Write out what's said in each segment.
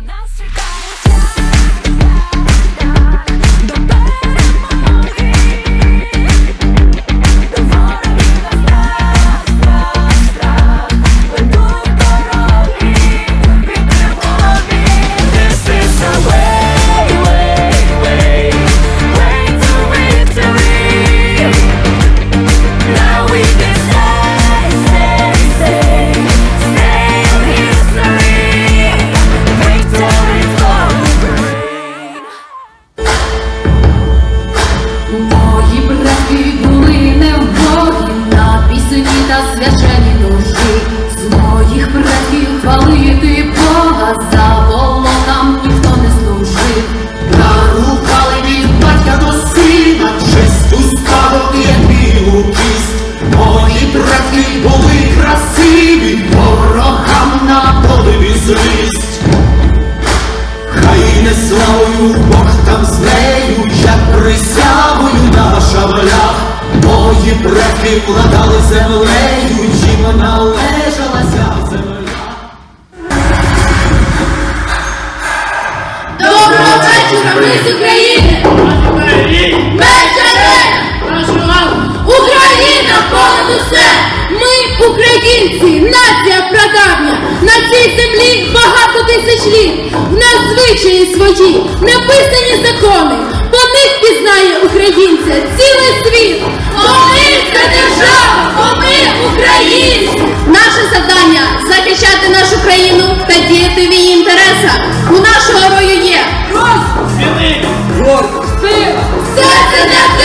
на нас чекає Хай не славою Бог там з нею, як присягою на шаблях. Мої предки вкладали землею, їм належалася українці, нація прадавня! На цій землі багато тисяч літ! В нас звичаї свої, написані закони! По них пізнає українця цілий світ! Бо ми це держава, бо ми українці! Наше завдання захищати нашу країну та діяти в її інтересах. У нашого герою є Серце для тебе, моя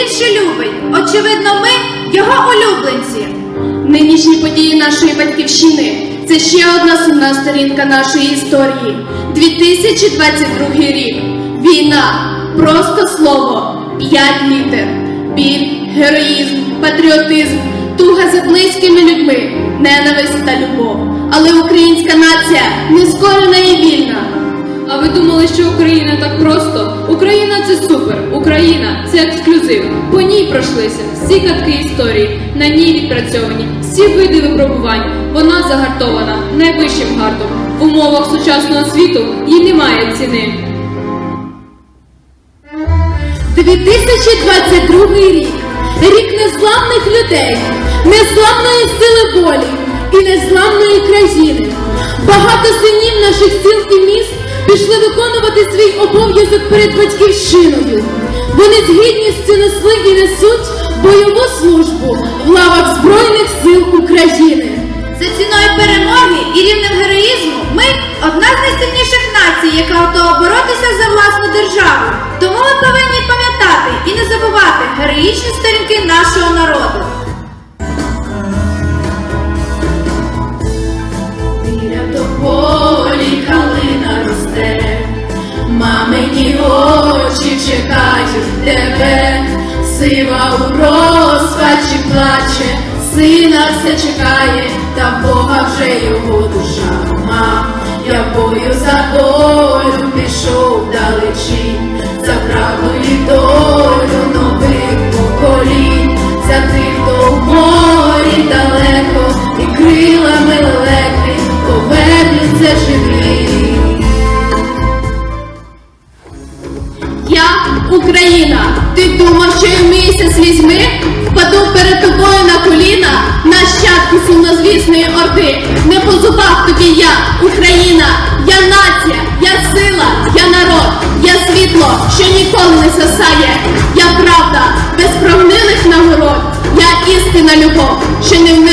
найбільше любить. Очевидно, ми його улюбленці. Нинішні події нашої батьківщини це ще одна сумна сторінка нашої історії. 2022 рік. Війна. Просто слово. П'ять літер. Біль, героїзм, патріотизм, туга за близькими людьми, ненависть та любов. Але українська нація нескорена і вільна. А ви думали, що Україна так просто? Україна це супер. Україна це ексклюзив. По ній пройшлися всі катки історії, на ній відпрацьовані всі види випробувань. Вона загартована найвищим гартом. В умовах сучасного світу їй немає ціни. 2022 рік. Рік незламних людей, незламної сили волі і незламної країни. Багато синів наших сіл і міст пішли виконувати свій обов'язок перед батьківщиною. Вони з гідністю несли і несуть бойову службу в лавах Збройних сил України. За ціною перемоги і рівнем героїзму ми одна з найсильніших націй, яка готова боротися за власну державу. Тому ми повинні пам'ятати і не забувати героїчні сторінки нашого народу. Очі чекають тебе, сива у розпачі плаче, сина все чекає, та Бога вже його душа. Мам, я бою за долю пішов далечі, Я Україна. Ти думав, що я вміюся слізьми? Впаду перед тобою на коліна, нащадки сумнозвісної орди. Не по зубах тобі я, Україна, я нація, я сила, я народ, я світло, що ніколи не згасає. Я правда, без прогнилих нагород, я істина любов, що не вмирає.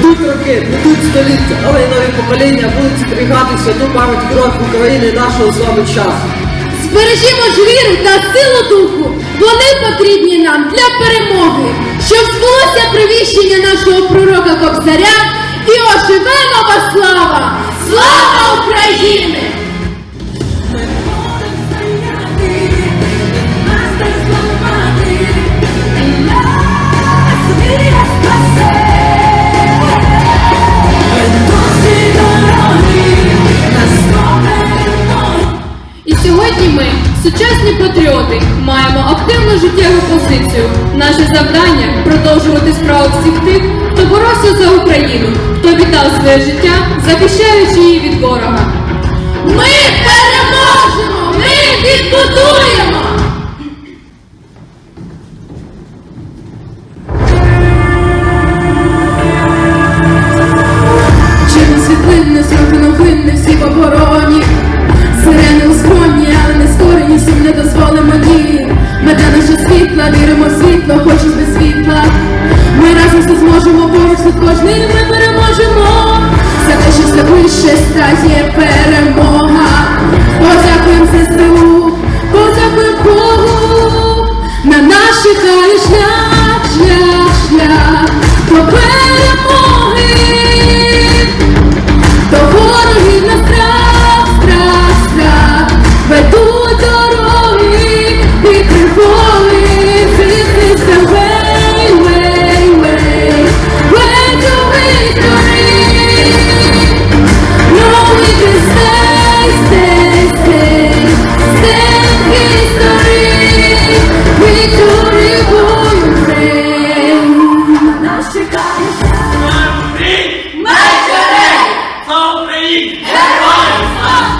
Йдуть роки, будуть століття, нові нові покоління будуть зберігатися святу пам'ять кров України нашого з вами часу. Збережімо ж віру та силу духу, вони потрібні нам для перемоги, щоб збулося привіщення нашого пророка Кобзаря і оживемо вас слава! Слава Україні! Сьогодні ми, сучасні патріоти, маємо активну життєву позицію. Наше завдання продовжувати справу всіх тих, хто боровся за Україну, хто віддав своє життя, захищаючи її від ворога. Ми переможемо! Віримо в світло, хоч і без світла. Ми разом все зможемо, поруч з кожний ми переможемо. За те, що все вище стає перемога. Hip-hop!